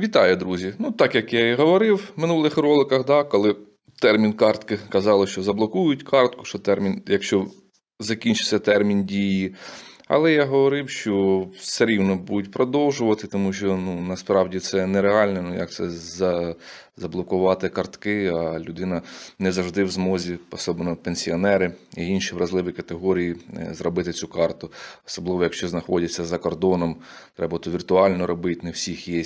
Вітаю, друзі! Ну, так як я і говорив в минулих роликах, да, коли термін картки казали, що заблокують картку, що термін, якщо закінчиться термін дії. Але я говорив, що все рівно будуть продовжувати, тому що ну, насправді це нереально. Ну, як це за, заблокувати картки, а людина не завжди в змозі, особливо пенсіонери і інші вразливі категорії, е, зробити цю карту. Особливо, якщо знаходяться за кордоном, треба то віртуально робити, не всіх є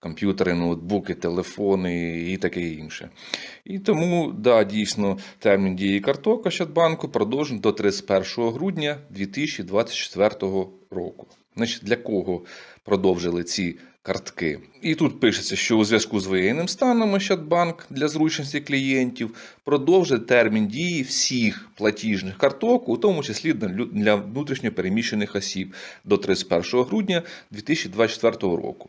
комп'ютери, ноутбуки, телефони і таке інше. І тому, да, дійсно, термін дії карток Ощадбанку продовжений до 31 грудня 2024 року. Значить, для кого продовжили ці картки? І тут пишеться, що у зв'язку з воєнним станом Ощадбанк для зручності клієнтів продовжить термін дії всіх платіжних карток, у тому числі для лю- для внутрішньо переміщених осіб до 31 грудня 2024 року.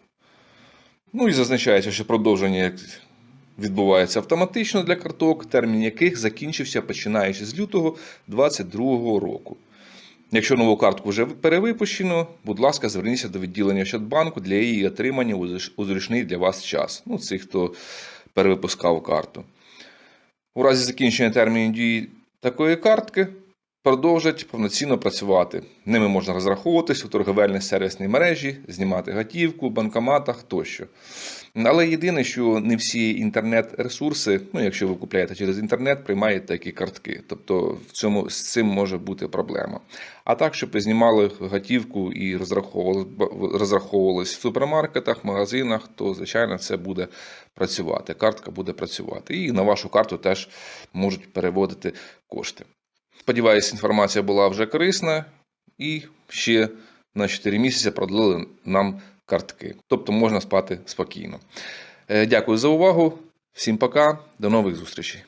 Ну і зазначається, що продовження відбувається автоматично для карток, термін яких закінчився починаючи з лютого 2022 року. Якщо нову картку вже перевипущено, будь ласка, зверніться до відділення Щадбанку для її отримання у зручний для вас час. Ну, цих, хто перевипускав карту. У разі закінчення терміну дії такої картки продовжать повноцінно працювати. Ними можна розраховуватись у торговельній сервісній мережі, знімати готівку, банкоматах тощо. Але єдине, що не всі інтернет-ресурси, ну якщо ви купляєте через інтернет, приймають такі картки. Тобто в цьому з цим може бути проблема. А так, щоб ви знімали готівку і розраховували, розраховувались в супермаркетах, магазинах, то звичайно це буде працювати. Картка буде працювати. І на вашу карту теж можуть переводити кошти. Сподіваюсь, інформація була вже корисна і ще на 4 місяці продлили нам картки. Тобто можна спати спокійно. Е, Дякую за увагу. Всім пока, до нових зустрічей.